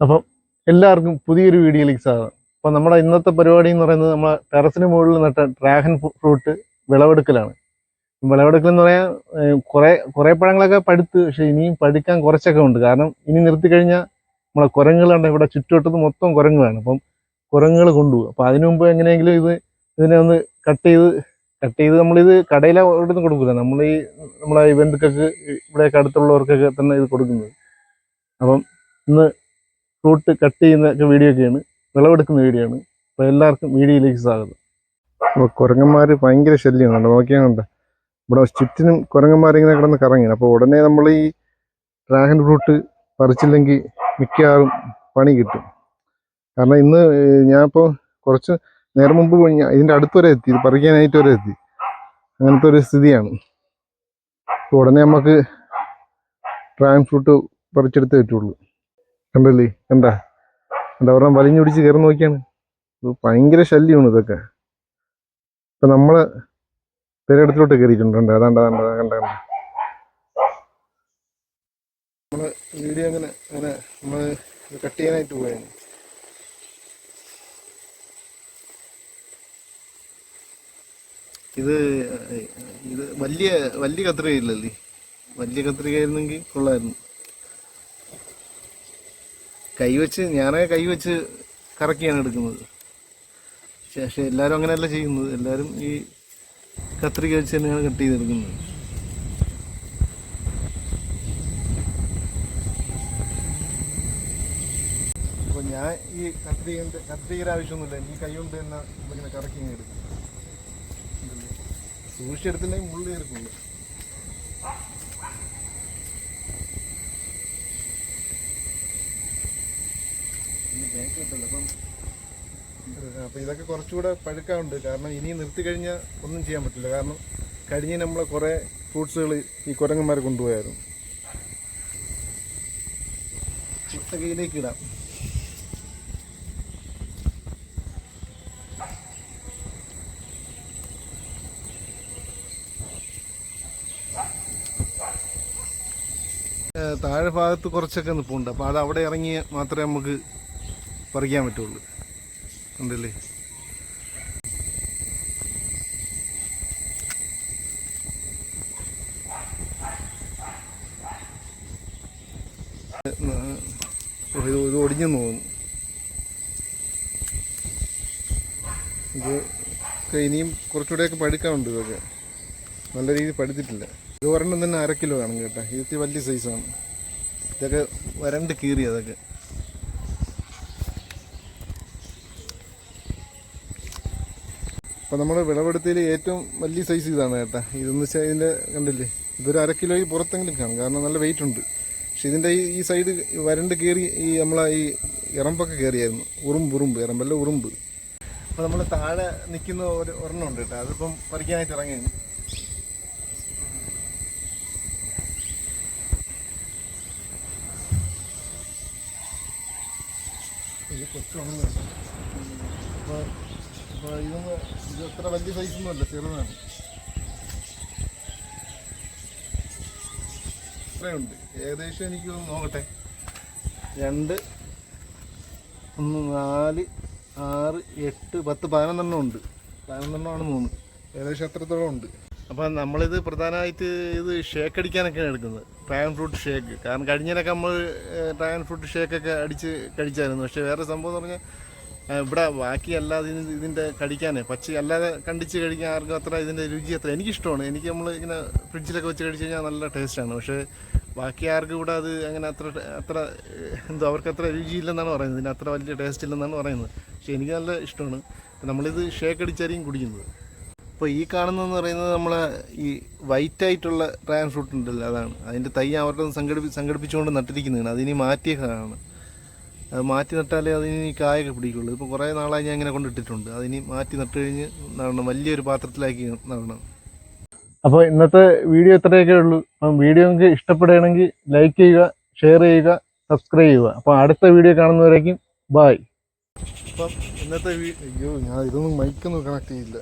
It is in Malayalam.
അപ്പം എല്ലാവർക്കും പുതിയൊരു വീഡിയോയിലേക്ക് സ്വാഗതം. അപ്പം നമ്മുടെ ഇന്നത്തെ പരിപാടി എന്ന് പറയുന്നത് നമ്മളെ ടെറസിന് മുകളിൽ നട്ട ഡ്രാഗൺ ഫ്രൂട്ട് വിളവെടുക്കലാണ്. വിളവെടുക്കൽ എന്ന് പറയാൻ കുറേ കുറേ പഴങ്ങളൊക്കെ പഴുത്ത് പക്ഷേ ഇനിയും പഴുക്കാൻ കുറച്ചൊക്കെ ഉണ്ട്. കാരണം ഇനി നിർത്തി കഴിഞ്ഞാൽ നമ്മളെ കുരങ്ങുകളുണ്ട് ഇവിടെ ചുറ്റുവട്ടത്ത് മൊത്തം കുരങ്ങുകളാണ്. അപ്പം കുരങ്ങുകൾ കൊണ്ടുപോകും. അപ്പം അതിനു മുമ്പ് എങ്ങനെയെങ്കിലും ഇത് ഇതിനെ ഒന്ന് കട്ട് ചെയ്ത് കട്ട് ചെയ്ത് നമ്മളിത് കടയിലെ ഇവിടുന്ന് കൊടുക്കില്ല. നമ്മൾ ഈ നമ്മളെ ബന്ധുക്കൾക്ക് ഇവിടെയൊക്കെ അടുത്തുള്ളവർക്കൊക്കെ തന്നെ ഇത് കൊടുക്കുന്നത്. അപ്പം ഇന്ന് ഫ്രൂട്ട് കട്ട് ചെയ്യുന്ന വീഡിയോ ഒക്കെയാണ്. വിളവെടുക്കുന്ന വീഡിയോ ആണ്. അപ്പോൾ എല്ലാവർക്കും വീഡിയോയിലേക്ക് സ്വാഗതം. അപ്പോൾ കുരങ്ങന്മാർ ഭയങ്കര ശല്യമാണ് നോക്കിയാൽ കണ്ട? ഇവിടെ ചുറ്റിനും കുരങ്ങന്മാരിങ്ങനെ കിടന്ന് കറങ്ങിയാണ്. അപ്പോൾ ഉടനെ നമ്മൾ ഈ ഡ്രാഗൺ ഫ്രൂട്ട് പറിച്ചില്ലെങ്കിൽ മിക്കവാറും പണി കിട്ടും. കാരണം ഇന്ന് ഞാനിപ്പോൾ കുറച്ച് നേരം മുമ്പ് ഇതിന്റെ അടുത്ത് വരെ എത്തി. ഇത് പറിക്കാനായിട്ട് വരെ എത്തി. അങ്ങനത്തെ ഒരു സ്ഥിതിയാണ്. ഉടനെ നമുക്ക് ഡ്രാഗൺ ഫ്രൂട്ട് പറിച്ചെടുത്തേ പറ്റുള്ളൂ. കണ്ടല്ലേ? കണ്ടാ? എന്താ പറഞ്ഞാൽ വലിഞ്ഞു പിടിച്ച് കയറി നോക്കിയാണ്. ഭയങ്കര ശല്യമാണ് ഇതൊക്കെ. ഇപ്പൊ നമ്മൾ തിരയിടത്തിലോട്ട് കയറിയിട്ടുണ്ട്. കണ്ട അതാണ്ട് അതാണ്ട് കണ്ട കണ്ട. നമ്മൾ വീഡിയോ അങ്ങനെ അങ്ങനെ നമ്മൾ കട്ട് ചെയ്യാനായിട്ട് പോയാണ് ഇത് ഇത് വലിയ വലിയ കത്രികയില്ലല്ലേ? വലിയ കത്രികയായിരുന്നെങ്കിൽ കൊള്ളായിരുന്നു. കൈവച്ച് ഞാനേ കൈവച്ച് കറക്കിയാണ് എടുക്കുന്നത്. പക്ഷേ എല്ലാവരും അങ്ങനെയല്ല ചെയ്യുന്നത്. എല്ലാവരും ഈ കത്രിക വെച്ച് തന്നെയാണ് കട്ട് ചെയ്തെടുക്കുന്നത്. അപ്പോൾ ഞാൻ ഈ കത്രികന്റെ കത്രികയുടെ ആവശ്യമൊന്നുമില്ല. എനിക്ക് കൈ കൊണ്ട് തന്നെ ഇങ്ങനെ കറക്കി എടുക്കും. സൂക്ഷിച്ചെടുത്തില്ലെങ്കിൽ മുള്ളി കയറിക്കുള്ളൂ അപ്പം അപ്പൊ ഇതൊക്കെ കുറച്ചുകൂടെ പഴുക്കാറുണ്ട് കാരണം ഇനി നിർത്തി കഴിഞ്ഞാൽ ഒന്നും ചെയ്യാൻ പറ്റില്ല. കാരണം കഴിഞ്ഞ് നമ്മൾ കുറേ ഫ്രൂട്ട്സുകൾ ഈ കുരങ്ങന്മാർ കൊണ്ടുപോയായിരുന്നു. ചിട്ടകയിലേക്ക് ഇടാം. താഴെ ഭാഗത്ത് കുറച്ചൊക്കെ നിൽപ്പുണ്ട് അപ്പോൾ അത് അവിടെ ഇറങ്ങി മാത്രമേ നമുക്ക് പറിക്കാൻ പറ്റുള്ളൂ. ഉണ്ടല്ലേ ഇത് ഒടിഞ്ഞെന്ന് തോന്നുന്നു ഇത് ഇനിയും കുറച്ചുകൂടെയൊക്കെ പഴുക്കാനുണ്ട് ഇതൊക്കെ. നല്ല രീതിയിൽ പഴുത്തിട്ടില്ല ഇത് ഒരെണ്ണം തന്നെ അര കിലോ കാണും കേട്ടോ. ഇത് വലിയ സൈസാണ് ഇതൊക്കെ വരണ്ട് കീറി അതൊക്കെ. അപ്പോൾ നമ്മുടെ വിളവെടുത്തതിൽ ഏറ്റവും വലിയ സൈസ് ഇതാണ് കേട്ടാ. ഇതെന്ന് വെച്ചാൽ ഇതിന്റെ കണ്ടില്ലേ? ഇതൊരു അര കിലോയിൽ പുറത്തെങ്കിലും കാണും. കാരണം നല്ല വെയിറ്റ് ഉണ്ട്. പക്ഷെ ഇതിന്റെ ഈ ഈ സൈഡ് വരണ്ട് കയറി ഈ നമ്മളെ ഈ ഇറമ്പൊക്കെ കയറിയായിരുന്നു ഉറുമ്പ് ഉറുമ്പ്. ഇറമ്പല്ല ഉറുമ്പ്. അപ്പോൾ നമ്മൾ താഴെ നിൽക്കുന്ന ഒരു ഒരെണ്ണം ഉണ്ട് കേട്ടോ. അതിപ്പം പറിക്കാനായിട്ട് ഇറങ്ങി കൊച്ചുണങ്ങ് അപ്പോൾ അപ്പോൾ ഇതൊന്ന് ഇത് അത്ര വലിയ സൈസൊന്നും അല്ല ചെറുതാണ്. ഇത്രയുണ്ട്. ഏകദേശം എനിക്ക് ഒന്ന് നോക്കട്ടെ. രണ്ട് ഒന്ന് നാല് ആറ് എട്ട് പത്ത് പതിനൊന്നെണ്ണം ഉണ്ട്. പതിനൊന്നെണ്ണമാണ് മൂന്ന്. ഏകദേശം അത്രത്തോളം ഉണ്ട്. അപ്പോൾ നമ്മളിത് പ്രധാനമായിട്ട് ഇത് ഷേക്ക് അടിക്കാനൊക്കെയാണ് എടുക്കുന്നത്. ഡ്രാഗൺ ഫ്രൂട്ട് ഷേക്ക് കാരണം കഴിഞ്ഞതിനൊക്കെ നമ്മൾ ഡ്രാഗൺ ഫ്രൂട്ട് ഷേക്കൊക്കെ അടിച്ച് കഴിച്ചായിരുന്നു. പക്ഷേ വേറെ സംഭവം എന്ന് പറഞ്ഞാൽ ഇവിടെ ബാക്കി അല്ലാതെ ഇതിന് ഇതിന്റെ കടിക്കാനേ പച്ച അല്ലാതെ കണ്ടിച്ച് കഴിക്കാൻ ആർക്കും അത്ര ഇതിന്റെ രുചി അത്ര എനിക്കിഷ്ടമാണ്. എനിക്ക് നമ്മൾ ഇങ്ങനെ ഫ്രിഡ്ജിലൊക്കെ വെച്ച് കഴിച്ച് കഴിഞ്ഞാൽ നല്ല ടേസ്റ്റാണ്. പക്ഷേ ബാക്കി ആർക്കും ഇവിടെ അത് അങ്ങനെ അത്ര അത്ര എന്തോ അവർക്ക് അത്ര രുചിയില്ലെന്നാണ് പറയുന്നത്. ഇതിന് അത്ര വലിയ ടേസ്റ്റ് ഇല്ലെന്നാണ് പറയുന്നത്. പക്ഷേ എനിക്ക് നല്ല ഇഷ്ടമാണ്. നമ്മളിത് ഷേക്ക് അടിച്ചായിരിക്കും കുടിക്കുന്നത്. അപ്പോൾ ഈ കാണുന്നതെന്ന് പറയുന്നത് നമ്മളെ ഈ വൈറ്റ് ആയിട്ടുള്ള ഡ്രാഗൺ ഫ്രൂട്ട് ഉണ്ടല്ലോ അതാണ്. അതിന്റെ തൈ അവരുടെ സംഘടിപ്പി സംഘടിപ്പിച്ചുകൊണ്ട് നട്ടിരിക്കുന്നതാണ്. അതിനി മാറ്റിയ കാണ് അത് മാറ്റി നട്ടാലേ അതിന് കായൊക്കെ പിടിക്കുള്ളൂ. ഇപ്പോൾ കുറേ നാളായി ഞാൻ ഇങ്ങനെ കൊണ്ടിട്ടിട്ടുണ്ട്. അതിനി മാറ്റി നട്ട് കഴിഞ്ഞ് നടണം. വലിയൊരു പാത്രത്തിലാക്കി നടണം. അപ്പോൾ ഇന്നത്തെ വീഡിയോ ഇത്രയൊക്കെ ഉള്ളൂ. അപ്പം വീഡിയോ നിങ്ങൾക്ക് ഇഷ്ടപ്പെടുകയാണെങ്കിൽ ലൈക്ക് ചെയ്യുക ഷെയർ ചെയ്യുക സബ്സ്ക്രൈബ് ചെയ്യുക. അപ്പോൾ അടുത്ത വീഡിയോ കാണുന്നവരേക്കും ബായ് അപ്പം ഇന്നത്തെ വീ- അയ്യോ ഞാൻ ഇതൊന്നും മൈക്കൊന്നും കണക്ട് ചെയ്യില്ല